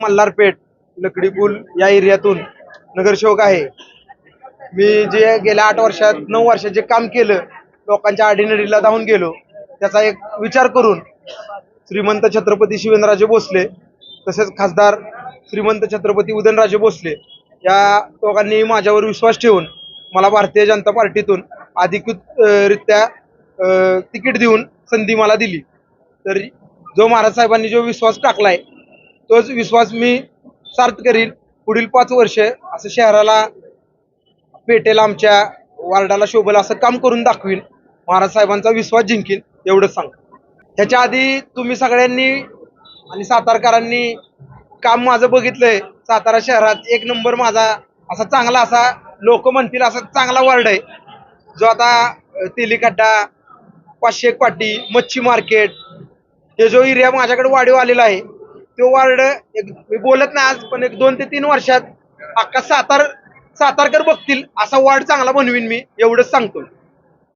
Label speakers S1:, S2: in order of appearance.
S1: मल्हारपेठ लकडीपूल या एरियातून नगरसेवक आहे. मी जे गेल्या आठ वर्षात नऊ वर्षात जे काम केलं लोकांच्या आडीनडीला धावून गेलो त्याचा एक विचार करून श्रीमंत छत्रपती शिवेंद्रराजे भोसले तसेच खासदार श्रीमंत छत्रपती उदयनराजे भोसले या दोघांनी माझ्यावर विश्वास ठेवून मला भारतीय जनता पार्टीतून अधिकृतरित्या तिकीट देऊन संधी मला दिली. तर जो महाराज साहेबांनी जो विश्वास टाकलाय तोच विश्वास मी सार्थ करीन. पुढील पाच वर्ष असं शहराला पेटेल आमच्या वार्डाला शोभेल असं काम करून दाखवीन. महाराज साहेबांचा विश्वास जिंकीन एवढंच सांग ह्याच्या आधी तुम्ही सगळ्यांनी आणि सातारकरांनी काम माझं बघितलंय. सातारा शहरात एक नंबर माझा असा चांगला असा लोक म्हणतील असा चांगला वार्ड आहे. जो आता तेलिकट्टा तेलीखड्डा पाचशे एक पाटी मच्छी मार्केट हे जो एरिया माझ्याकडे वाढीव आलेला आहे तो वार्ड एक मी बोलत नाही आज पण एक दोन ते तीन वर्षात अख्खा सातार सातारकर बघतील असा वार्ड चांगला बनवीन मी एवढंच सांगतो